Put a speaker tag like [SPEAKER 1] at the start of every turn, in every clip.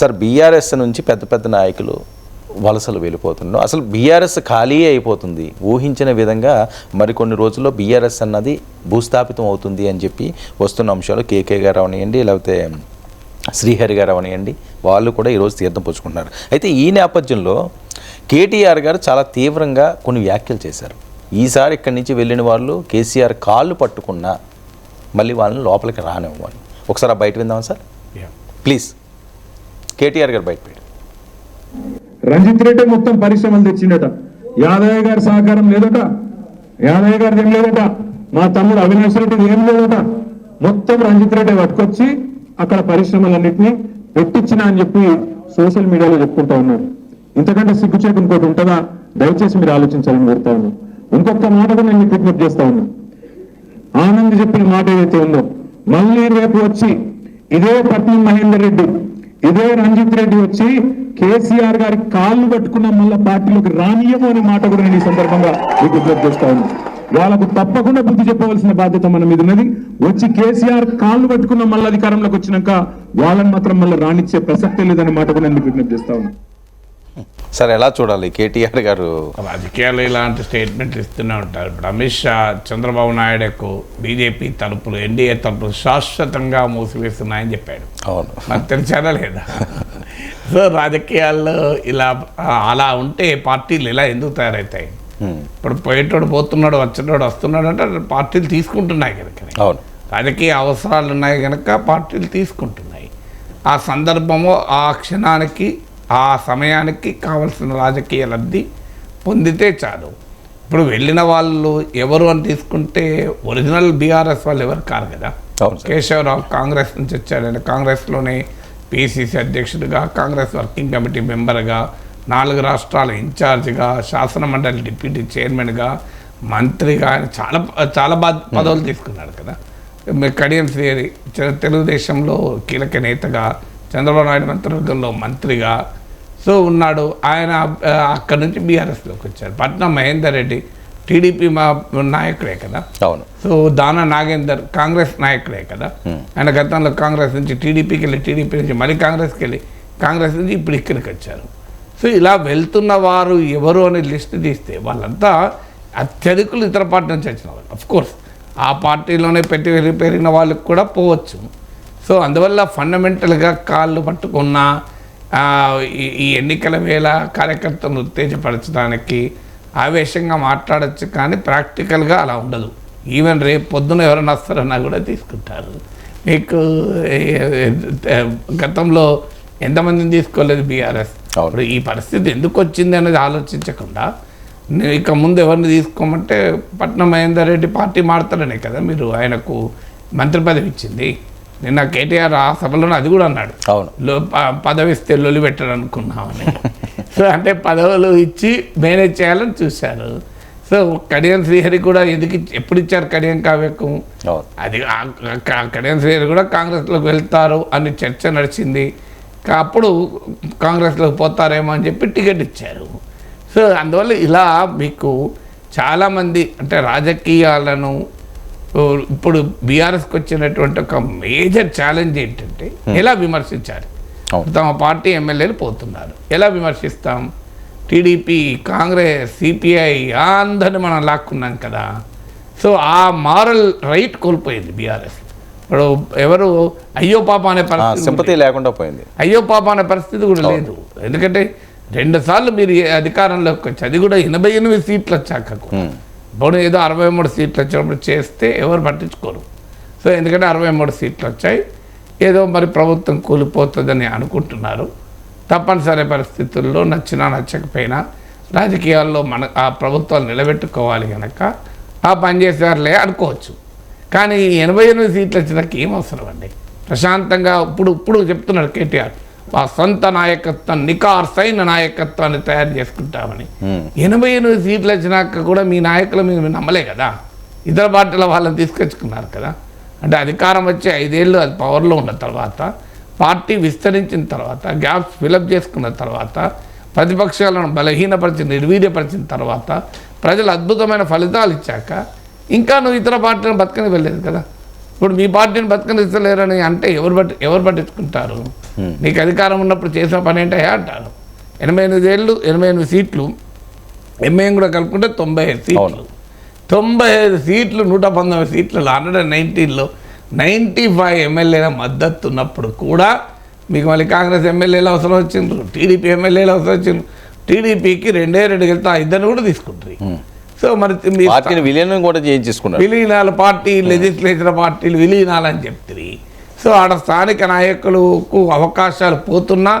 [SPEAKER 1] Sir BRS నుంచి పెద్ద పెద్ద నాయకులు వలసలు వెళ్ళిపోతున్నారు అసలు బీఆర్ఎస్ ఖాళీ అయిపోతుంది. ఊహించిన విధంగా మరికొన్ని రోజుల్లో బీఆర్ఎస్ అన్నది భూస్థాపితం అవుతుంది అని చెప్పి వస్తున్న అంశాలు కేకే గారు అవనియండి లేకపోతే శ్రీహరి గారు అవనియండి వాళ్ళు కూడా ఈరోజు తీర్థం పుచ్చుకుంటున్నారు. అయితే ఈ నేపథ్యంలో కేటీఆర్ గారు చాలా తీవ్రంగా కొన్ని వ్యాఖ్యలు చేశారు. ఈసారి ఇక్కడి నుంచి వెళ్ళిన వాళ్ళు కేసీఆర్ కాళ్ళు పట్టుకున్నా మళ్ళీ వాళ్ళని లోపలికి రానివ్వని ఒకసారి ఆ బయట విందామా సార్? ప్లీజ్. కేటీఆర్ గారు బయట
[SPEAKER 2] రంజిత్ రెడ్డి మొత్తం పరిశ్రమలు తెచ్చిండట. యాదయ్య గారి సహకారం లేదట. యాదయ్య గారిది ఏం లేదట. మా తమ్ముడు అవినాష్ రెడ్డిది ఏం లేదట. మొత్తం రంజిత్ రెడ్డి పట్టుకొచ్చి అక్కడ పరిశ్రమలన్నింటినీ పెట్టించిన అని చెప్పి సోషల్ మీడియాలో చెప్పుకుంటా ఉన్నారు. ఇంతకంటే సిగ్గుచేటు ఇంకోటి ఉంటుందా? దయచేసి మీరు ఆలోచించాలని కోరుతా ఉన్నాను ఇంకొక మాట కూడా నేను మీకు విజ్ఞప్తి చేస్తా ఉన్నాను ఆనంద్ చెప్పిన మాట ఏదైతే ఉందో మళ్ళీ రేపు వచ్చి ఇదే పట్నం మహేందర్ రెడ్డి ఇదే రంజిత్ రెడ్డి వచ్చి కేసీఆర్ గారి కాళ్ళు పట్టుకున్న మళ్ళీ పార్టీలోకి రానియము అనే మాట కూడా నేను ఈ సందర్భంగా మీకు విజ్ఞప్తి వాళ్ళకు తప్పకుండా బుద్ధి చెప్పవలసిన బాధ్యత మన మీద ఉన్నది. వచ్చి కేసీఆర్ కాళ్ళు పట్టుకున్న మళ్ళీ అధికారంలోకి వచ్చినాక వాళ్ళని మాత్రం మళ్ళీ రానిచ్చే ప్రసక్తే లేదనే మాట కూడా నేను మీకు విజ్ఞప్తి చేస్తా ఉన్నాను
[SPEAKER 1] సార్ ఎలా చూడాలి? కేటీఆర్ గారు
[SPEAKER 3] రాజకీయాలు ఇలాంటి స్టేట్మెంట్ ఇస్తూనే ఉంటారు. ఇప్పుడు అమిత్ షా చంద్రబాబు నాయుడుకు బీజేపీ తలుపులు ఎన్డీఏ తలుపులు శాశ్వతంగా మూసివేస్తున్నాయని చెప్పాడు.
[SPEAKER 1] అవును.
[SPEAKER 3] మరి తెరిచారా లేదా? సో రాజకీయాల్లో ఇలా అలా ఉంటే పార్టీలు ఇలా ఎందుకు తయారవుతాయి. ఇప్పుడు పోయేటోడు పోతున్నాడు వచ్చినోడు వస్తున్నాడు అంటే పార్టీలు తీసుకుంటున్నాయి కనుక.
[SPEAKER 1] అవును.
[SPEAKER 3] రాజకీయ అవసరాలు ఉన్నాయి కనుక పార్టీలు తీసుకుంటున్నాయి. ఆ సందర్భము ఆ క్షణానికి ఆ సమయానికి కావలసిన రాజకీయ లబ్ధి పొందితే చాలు. ఇప్పుడు వెళ్ళిన వాళ్ళు ఎవరు అని తీసుకుంటే ఒరిజినల్ బీఆర్ఎస్ వాళ్ళు ఎవరు కారు కదా? కేశవరావు కాంగ్రెస్ నుంచి వచ్చాడు ఆయన కాంగ్రెస్లోనే పిసిసి అధ్యక్షుడిగా కాంగ్రెస్ వర్కింగ్ కమిటీ మెంబర్గా నాలుగు రాష్ట్రాల ఇన్ఛార్జిగా శాసన మండలి డిప్యూటీ చైర్మన్గా మంత్రిగా ఆయన చాలా చాలా బాధ పదవులు తీసుకున్నాడు కదా? కడియం చ- తెలుగుదేశంలో కీలక నేతగా చంద్రబాబు నాయుడు మంత్రివర్గంలో మంత్రిగా సో ఉన్నాడు. ఆయన అక్కడి నుంచి బీఆర్ఎస్లోకి వచ్చారు. పట్నం మహేందర్ రెడ్డి టీడీపీ మా నాయకుడే కదా?
[SPEAKER 1] అవును.
[SPEAKER 3] సో దానా నాగేందర్ కాంగ్రెస్ నాయకుడే కదా? ఆయన గతంలో కాంగ్రెస్ నుంచి టీడీపీకి వెళ్ళి టీడీపీ నుంచి మళ్ళీ కాంగ్రెస్కి వెళ్ళి కాంగ్రెస్ నుంచి ఇప్పుడు ఇక్కడికి వచ్చారు. సో ఇలా వెళ్తున్న వారు ఎవరు అనే లిస్ట్ తీస్తే వాళ్ళంతా అత్యధికులు ఇతర పార్టీ నుంచి వచ్చిన వాళ్ళు. అఫ్ కోర్స్ ఆ పార్టీలోనే పెట్టి పెరిగి- పెరిగిన వాళ్ళకి కూడా పోవచ్చు. సో అందువల్ల ఫండమెంటల్గా కాళ్ళు పట్టుకున్న ఈ- ఎన్నికల వేళ కార్యకర్తలను ఉత్తేజపరచడానికి ఆవేశంగా మాట్లాడచ్చు కానీ ప్రాక్టికల్గా అలా ఉండదు. ఈవెన్ రేపు పొద్దున ఎవరైనా వస్తారన్నా కూడా తీసుకుంటారు. మీకు గతంలో ఎంతమందిని తీసుకోలేదు బీఆర్ఎస్. ఇప్పుడు ఈ పరిస్థితి ఎందుకు వచ్చింది అనేది ఆలోచించకుండా ఇక ముందు ఎవరిని తీసుకోమంటే పట్నం మహేందర్ రెడ్డి పార్టీ మారుతారనే కదా మీరు ఆయనకు మంత్రి పదవి ఇచ్చింది. నిన్న కేటీఆర్ ఆ సభలోనే అది కూడా అన్నాడు.
[SPEAKER 1] అవును.
[SPEAKER 3] పదవి ఇస్తే లొలి పెట్టాడు అనుకున్నామని సో అంటే పదవులు ఇచ్చి మేనేజ్ చేయాలని చూశారు. సో కడియం శ్రీహరి కూడా ఎందుకు ఎప్పుడు ఇచ్చారు కడియం కావ్యకు? అది కడియం శ్రీహరి కూడా కాంగ్రెస్లోకి వెళ్తారు అని చర్చ నడిచింది. అప్పుడు కాంగ్రెస్లోకి పోతారేమో అని చెప్పి టికెట్ ఇచ్చారు. సో అందువల్ల ఇలా మీకు చాలామంది అంటే రాజకీయాలను ఇప్పుడు బీఆర్ఎస్కి వచ్చినటువంటి ఒక మేజర్ ఛాలెంజ్ ఏంటంటే ఎలా విమర్శించాలి. తమ పార్టీ ఎమ్మెల్యేలు పోతున్నారు. ఎలా విమర్శిస్తాం? టీడీపీ కాంగ్రెస్ సిపిఐ అందరిని మనం లాక్కున్నాం కదా. సో ఆ మారల్ రైట్ కోల్పోయింది బీఆర్ఎస్. ఇప్పుడు ఎవరు? అయ్యో పాప అనే పరిస్థితి
[SPEAKER 1] లేకుండా పోయింది.
[SPEAKER 3] అయ్యో పాప అనే పరిస్థితి కూడా లేదు. ఎందుకంటే రెండు సార్లు మీరు అధికారంలోకి వచ్చి అది కూడా ఎనభై ఎనిమిది సీట్లు వచ్చాక కూడా.
[SPEAKER 1] హ్మ్.
[SPEAKER 3] ఏదో అరవై మూడు సీట్లు వచ్చినప్పుడు చేస్తే ఎవరు పట్టించుకోరు. సో ఎందుకంటే అరవై మూడు సీట్లు వచ్చాయి. ఏదో మరి ప్రభుత్వం కూలిపోతుందని అనుకుంటున్నారు. తప్పనిసరి పరిస్థితుల్లో నచ్చినా నచ్చకపోయినా రాజకీయాల్లో మన ఆ ప్రభుత్వాలు నిలబెట్టుకోవాలి కనుక ఆ పని చేసేవారులే అనుకోవచ్చు. కానీ ఎనభై ఎనిమిది సీట్లు వచ్చినాక ఏం అవసరం అండి? ప్రశాంతంగా ఇప్పుడు ఇప్పుడు చెప్తున్నాడు కేటీఆర్. మా సొంత నాయకత్వం నికార్సైన నాయకత్వాన్ని తయారు చేసుకుంటామని. ఎనభై ఎనిమిది సీట్లు వచ్చినాక కూడా మీ నాయకులు మీరు నమ్మలే కదా? ఇతర పార్టీల వాళ్ళని తీసుకొచ్చుకున్నారు కదా? అంటే అధికారం వచ్చి ఐదేళ్ళు అది పవర్లో ఉన్న తర్వాత పార్టీ విస్తరించిన తర్వాత గ్యాప్స్ ఫిలప్ చేసుకున్న తర్వాత ప్రతిపక్షాలను బలహీనపరిచి నిర్వీర్యపరిచిన తర్వాత ప్రజలు అద్భుతమైన ఫలితాలు ఇచ్చాక ఇంకా నువ్వు ఇతర పార్టీలను బతకని వెళ్ళలేదు కదా? ఇప్పుడు మీ పార్టీని బతకనిస్తలేరని అంటే ఎవరు పట్టి ఎవరు పట్టించుకుంటారు? నీకు అధికారం ఉన్నప్పుడు చేసిన పని ఏంటయ్యా అంటారు. ఎనభై ఎనిమిది ఏళ్ళు ఎనభై ఎనిమిది సీట్లు ఎంఏం కూడా కలుపుకుంటే తొంభై ఐదు సీట్లు. తొంభై ఐదు సీట్లు నూట పంతొమ్మిది సీట్లు హండ్రెడ్ అండ్ నైన్టీన్లో నైంటీ ఫైవ్ ఎమ్మెల్యేల మద్దతు ఉన్నప్పుడు కూడా మీకు మళ్ళీ కాంగ్రెస్ ఎమ్మెల్యేలు అవసరం వచ్చిండ్రు టీడీపీ ఎమ్మెల్యేలు అవసరం వచ్చిండ్రు. టీడీపీకి రెండే రెండు వెళ్తే ఆ ఇద్దరిని కూడా తీసుకుంటారు. సో మరి
[SPEAKER 1] పార్టీని విలీనం కూడా చేయించేసుకున్నారు.
[SPEAKER 3] విలీనాలు పార్టీ లెజిస్లేచర్ పార్టీలు విలీనాలని చెప్తుంది సో ఆడ స్థానిక నాయకులకు అవకాశాలు పోతున్నా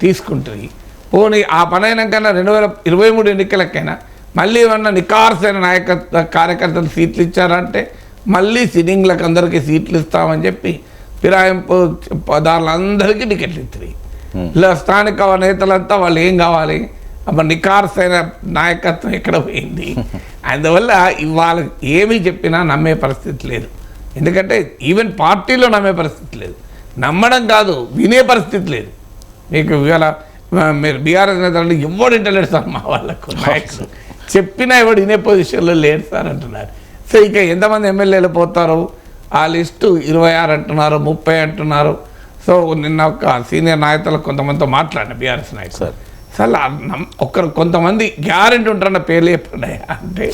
[SPEAKER 3] తీసుకుంటుంది పోనీ ఆ పని అయినాకన్నా రెండు వేల ఇరవై మూడు ఎన్నికలకైనా మళ్ళీ ఏమన్నా నికార్సైన నాయకత్వ కార్యకర్తలు సీట్లు ఇచ్చారంటే మళ్ళీ సిట్టింగ్లకు అందరికీ సీట్లు ఇస్తామని చెప్పి ఫిరాయింపు దారులందరికీ టికెట్లు ఇస్తుంది ఇలా స్థానిక నేతలంతా వాళ్ళు ఏం కావాలి? నికార్సైన నాయకత్వం ఎక్కడ పోయింది? అందువల్ల ఇవాళ ఏమి చెప్పినా నమ్మే పరిస్థితి లేదు. ఎందుకంటే ఈవెన్ పార్టీలో నమ్మే పరిస్థితి లేదు. నమ్మడం కాదు వినే పరిస్థితి లేదు. మీకు ఇవాళ మీరు బీఆర్ఎస్ నేతలు ఎవడు ఇంటలేడు సార్ మా వాళ్ళకు. నాయకులు. చెప్పినా ఎవడు వినే పొజిషన్లో లేడు సార్ అంటున్నారు. సో ఇక ఎంతమంది ఎమ్మెల్యేలు పోతారు? ఆ లిస్టు ఇరవై ఆరు అంటున్నారు ముప్పై అంటున్నారు. సో నిన్న ఒక సీనియర్ నాయకులు కొంతమందితో మాట్లాడిన బీఆర్ఎస్ నాయకులు.
[SPEAKER 1] సార్.
[SPEAKER 3] ఒకరు కొంతమంది గ్యారెంటీ ఉంటారన్న పేర్లు చెప్పండి. అంటే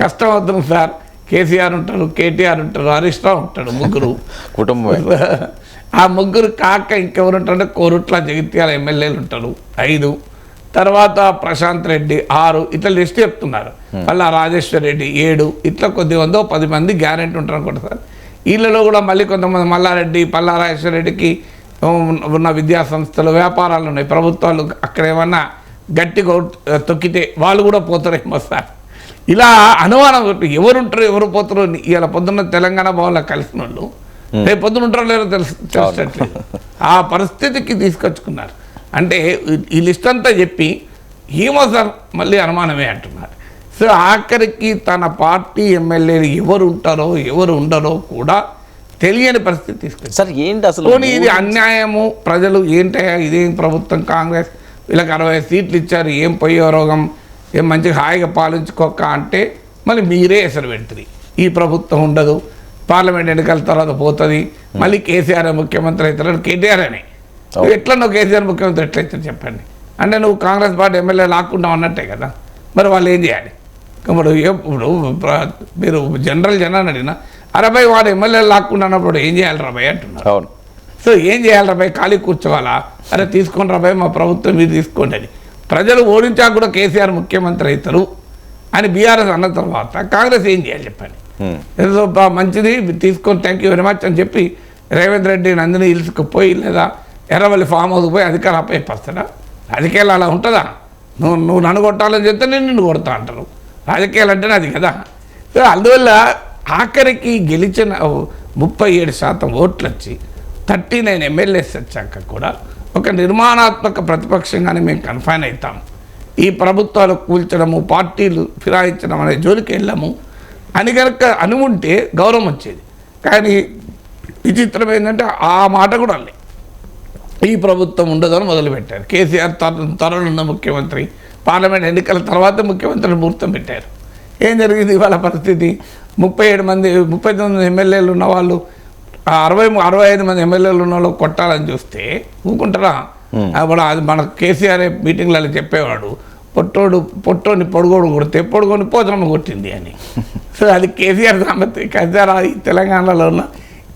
[SPEAKER 3] కష్టం అవుతుంది సార్. కేసీఆర్ ఉంటారు కేటీఆర్ ఉంటారు హరీష్ రావు ఉంటాడు ముగ్గురు.
[SPEAKER 1] కుటుంబం
[SPEAKER 3] ఆ ముగ్గురు కాక ఇంకెవరు ఉంటారంటే కోరుట్ల జగిత్యాల ఎమ్మెల్యేలు ఉంటారు ఐదు. తర్వాత ప్రశాంత్ రెడ్డి ఆరు. ఇట్లా లిస్ట్ చెప్తున్నారు. మళ్ళా రాజేశ్వర్ రెడ్డి ఏడు. ఇట్లా కొద్ది వందో పది మంది గ్యారెంటీ ఉంటారు అనుకుంటా సార్. వీళ్ళలో కూడా మళ్ళీ కొంతమంది మల్లారెడ్డి పల్లా రాజేశ్వర రెడ్డికి ఉన్న- విద్యా సంస్థలు వ్యాపారాలు ఉన్నాయి. ప్రభుత్వాలు అక్కడ ఏమన్నా గట్టిగా తొక్కితే వాళ్ళు కూడా పోతారేమో సార్. ఇలా అనుమానం ఒకటి ఎవరు ఉంటారు ఎవరు పోతారు ఇలా పొద్దున్న తెలంగాణ భవన్లో కలిసిన వాళ్ళు రేపు పొద్దున ఉంటారో లేదో తెలుసు ఆ పరిస్థితికి తీసుకొచ్చుకున్నారు. అంటే ఈ లిస్ట్ అంతా చెప్పి ఏమో సార్ మళ్ళీ అనుమానమే అంటున్నారు. సో ఆఖరికి తన పార్టీ ఎమ్మెల్యేలు ఎవరు ఉంటారో ఎవరు ఉండరో కూడా తెలియని పరిస్థితి తీసుకొచ్చారు
[SPEAKER 1] సార్ ఏంటి అసలు
[SPEAKER 3] పోనీ ఇది అన్యాయము? ప్రజలు ఏంటయ్యా ఇదేం ప్రభుత్వం? కాంగ్రెస్ వీళ్ళకి అరవై సీట్లు ఇచ్చారు ఏం పోయే రోగం? ఏం మంచిగా హాయిగా పాలించుకోక అంటే మళ్ళీ మీరే ఎసరు పెడుతుంది. ఈ ప్రభుత్వం ఉండదు. పార్లమెంట్ ఎన్నికల తర్వాత పోతుంది. మళ్ళీ కేసీఆర్ ముఖ్యమంత్రి అవుతారు. కేటీఆర్ అని. నువ్వు ఎట్లా నువ్వు కేసీఆర్ ముఖ్యమంత్రి ఎట్లయితే చెప్పండి. అంటే నువ్వు కాంగ్రెస్ పార్టీ ఎమ్మెల్యే లాక్కుండా ఉన్నట్టే కదా. మరి వాళ్ళు ఏం చేయాలి? ఇప్పుడు ఇప్పుడు మీరు జనరల్ జనాన్ని అడిగినా అరవై వాడు ఎమ్మెల్యే లాక్కుండా అన్నప్పుడు ఏం చేయాలి రాబాయ్ అంటున్నారు.
[SPEAKER 1] అవును.
[SPEAKER 3] సో ఏం చేయాలి రాబాయ్ ఖాళీ కూర్చోవాలా? అరే తీసుకోండి రాబాయ్ మా ప్రభుత్వం మీరు తీసుకోండి అని. ప్రజలు ఓడించాక కూడా కేసీఆర్ ముఖ్యమంత్రి అవుతారు అని బీఆర్ఎస్ అన్న తర్వాత కాంగ్రెస్ ఏం చేయాలి చెప్పండి. ఏదో బా- మంచిది తీసుకొని థ్యాంక్ యూ వెరీ మచ్ అని చెప్పి రేవంత్ రెడ్డి నందిని హిల్స్కి పోయి లేదా ఎర్రవల్లి ఫామ్ హౌస్కి పోయి అధికారం అప్పయిస్తాడా రాజకీయాలు అలా ఉంటుందా? నువ్వు నువ్వు నన్ను కొట్టాలని చెప్తే నేను నిన్ను కొడతా అంటారు. రాజకీయాలు అంటేనే అది కదా. సో అందువల్ల ఆఖరికి గెలిచిన ముప్పై ఏడు శాతం ఓట్లు వచ్చి థర్టీ నైన్ ఎమ్మెల్యేస్ వచ్చాక కూడా ఒక నిర్మాణాత్మక ప్రతిపక్షంగానే మేము కన్ఫైన్ అవుతాం. ఈ ప్రభుత్వాలు కూల్చడము పార్టీలు ఫిరాయించడం అనే జోలికి వెళ్ళాము. అని కనుక అనుకుంటే గౌరవం వచ్చేది. కానీ విచిత్రం ఏంటంటే ఆ మాట కూడా లే ఈ ప్రభుత్వం ఉండదని మొదలుపెట్టారు. కేసీఆర్ త్వర త్వరలో ముఖ్యమంత్రి పార్లమెంట్ ఎన్నికల తర్వాత ముఖ్యమంత్రిని ముహూర్తం పెట్టారు. ఏం జరిగింది ఇవాళ పరిస్థితి? ముప్పై ఏడు మంది ముప్పై తొమ్మిది ఎమ్మెల్యేలు ఉన్న వాళ్ళు ఆ అరవై అరవై ఐదు మంది ఎమ్మెల్యేలు ఉన్న వాళ్ళు కొట్టాలని చూస్తే ఊకుంటారా అప్పుడు అది మన కేసీఆర్ మీటింగ్లలో చెప్పేవాడు పొట్టోడు పొట్టోని పొడుగోడు కొడితే పొడుగోని పోతనమ్మ కొట్టింది అని. సో అది కేసీఆర్ సామెత కేసీఆర్ ఈ తెలంగాణలో ఉన్న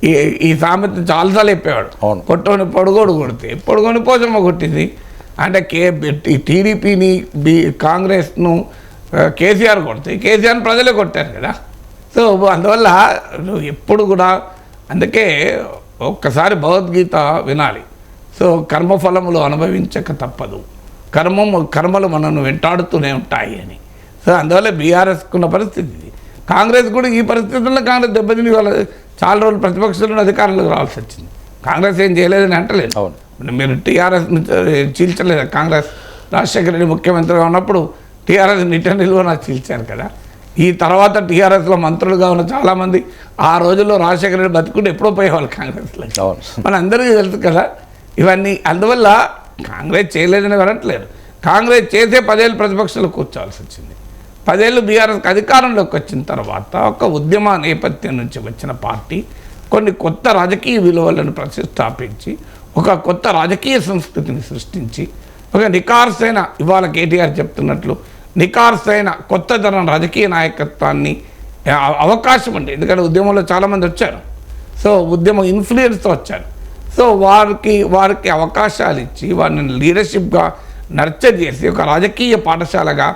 [SPEAKER 3] ఈ ఈ సామెత చాలాసార్లు చెప్పేవాడు. పొట్టోని పొడుగోడు కొడితే పొడుగోని పోచమ్మ కొట్టింది. అంటే కే టీడీపీని బి కాంగ్రెస్ను కేసీఆర్ కొడితే కేసీఆర్ని ప్రజలే కొట్టారు కదా. సో అందువల్ల నువ్వు ఎప్పుడు కూడా అందుకే ఒక్కసారి భగవద్గీత వినాలి. సో కర్మఫలములు అనుభవించక తప్పదు. కర్మము కర్మలు మనను వెంటాడుతూనే ఉంటాయి అని. సో అందువల్ల బీఆర్ఎస్కున్న పరిస్థితి ఇది. కాంగ్రెస్ కూడా ఈ పరిస్థితుల్లో కాంగ్రెస్ దెబ్బతిని వాళ్ళ చాలా రోజులు ప్రతిపక్షంలో అధికారంలోకి రావాల్సి వచ్చింది. కాంగ్రెస్ ఏం చేయలేదని అంటలేదు.
[SPEAKER 1] అవును.
[SPEAKER 3] మీరు టీఆర్ఎస్ చీల్చలేదు? కాంగ్రెస్ రాజశేఖర రెడ్డి ముఖ్యమంత్రిగా ఉన్నప్పుడు టీఆర్ఎస్ నిట్ట నిల్వన చీల్చారు కదా. ఈ తర్వాత టీఆర్ఎస్లో మంత్రులుగా ఉన్న చాలామంది ఆ రోజుల్లో రాజశేఖర రెడ్డి బతుకుంటే ఎప్పుడో పోయేవాళ్ళు కాంగ్రెస్లో. మన అందరికీ తెలుసు కదా ఇవన్నీ అందువల్ల కాంగ్రెస్ చేయలేదని అనట్లేదు కాంగ్రెస్ చేసే పదేళ్ళు ప్రతిపక్షంలో కూర్చోవాల్సి వచ్చింది. పదేళ్ళు బీఆర్ఎస్కి అధికారంలోకి వచ్చిన తర్వాత ఒక ఉద్యమ నేపథ్యం నుంచి వచ్చిన పార్టీ కొన్ని కొత్త రాజకీయ విలువలను ప్రతిష్టాపించి ఒక కొత్త రాజకీయ సంస్కృతిని సృష్టించి ఒక నికార్సైన ఇవాళ కేటీఆర్ చెప్తున్నట్లు నికార్సైన కొత్త తరం రాజకీయ నాయకత్వాన్ని అవకాశం ఉంది. ఎందుకంటే ఉద్యమంలో చాలామంది వచ్చారు. సో ఉద్యమం ఇన్ఫ్లుయెన్స్తో వచ్చారు. సో వారికి వారికి అవకాశాలు ఇచ్చి వారిని లీడర్షిప్గా నర్చర్ చేసి ఒక రాజకీయ పాఠశాలగా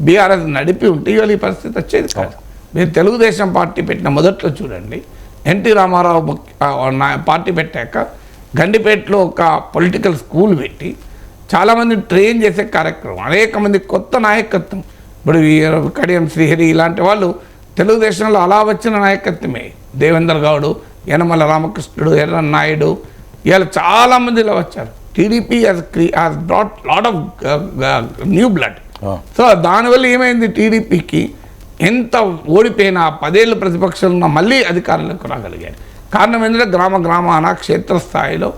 [SPEAKER 3] బీఆర్ఎస్ నడిపి ఉంటే ఇవాళ ఈ పరిస్థితి వచ్చేది కాదు. మీరు తెలుగుదేశం పార్టీ పెట్టిన మొదట్లో చూడండి. ఎన్టీ రామారావు పార్టీ పెట్టాక గండిపేటలో ఒక పొలిటికల్ స్కూల్ పెట్టి చాలామందిని ట్రైన్ చేసే కార్యక్రమం అనేక మంది కొత్త నాయకత్వం. ఇప్పుడు కడియం శ్రీహరి ఇలాంటి వాళ్ళు తెలుగుదేశంలో అలా వచ్చిన నాయకత్వమే. దేవేంద్ర గౌడు యనమల రామకృష్ణుడు ఎర్ర నాయుడు ఇవాళ చాలామంది ఇలా వచ్చారు. TDP has brought lot of new blood. So దానివల్ల ఏమైంది టీడీపీకి? ఎంత ఓడిపోయినా పదేళ్ళు ప్రతిపక్షంలో ఉన్న మళ్ళీ అధికారంలోకి రాగలిగారు. కారణం ఏంటంటే గ్రామ గ్రామాన క్షేత్రస్థాయిలో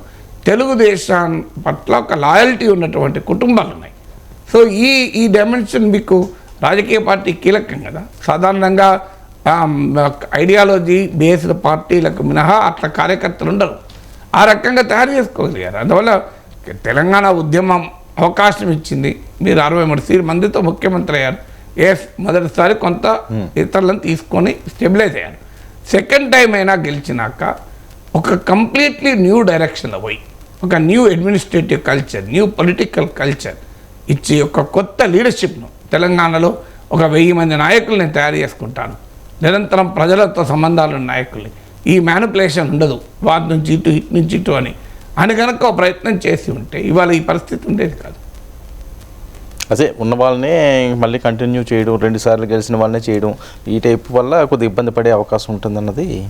[SPEAKER 3] తెలుగుదేశం పట్ల ఒక లాయల్టీ ఉన్నటువంటి కుటుంబాలు ఉన్నాయి సో ఈ ఈ డైమెన్షన్ మీకు రాజకీయ పార్టీ కీలకం కదా. సాధారణంగా ఐడియాలజీ బేస్డ్ పార్టీలకు మినహా అట్లా కార్యకర్తలు ఉండరు. ఆ రకంగా తయారు చేసుకోగలిగారు. అందువల్ల తెలంగాణ ఉద్యమం అవకాశం ఇచ్చింది. మీరు అరవై మూడు సీట్ మందితో ముఖ్యమంత్రి అయ్యారు. ఎస్ మొదటిసారి కొంత ఇతరులను తీసుకొని స్టెబిలైజ్ అయ్యారు. సెకండ్ టైం అయినా గెలిచినాక ఒక కంప్లీట్లీ న్యూ డైరెక్షన్లో పోయి ఒక new administrative culture new political culture ఇచ్చి ఒక కొత్త లీడర్షిప్ను తెలంగాణలో ఒక వెయ్యి మంది నాయకుల్ని నేను తయారు చేసుకుంటాను. నిరంతరం ప్రజలతో సంబంధాలు ఉన్న నాయకుల్ని. ఈ మ్యానిపులేషన్ ఉండదు. వాటి నుంచి ఇటు ఇటు నుంచి ఇటు అని. అని కనుక ప్రయత్నం చేసి ఉంటే ఇవాళ ఈ పరిస్థితి ఉండేది కాదు.
[SPEAKER 1] అదే ఉన్న వాళ్ళనే మళ్ళీ కంటిన్యూ చేయడం రెండుసార్లు గెలిచిన వాళ్ళనే చేయడం ఈ టైప్ వల్ల కొద్దిగా ఇబ్బంది పడే అవకాశం ఉంటుందన్నది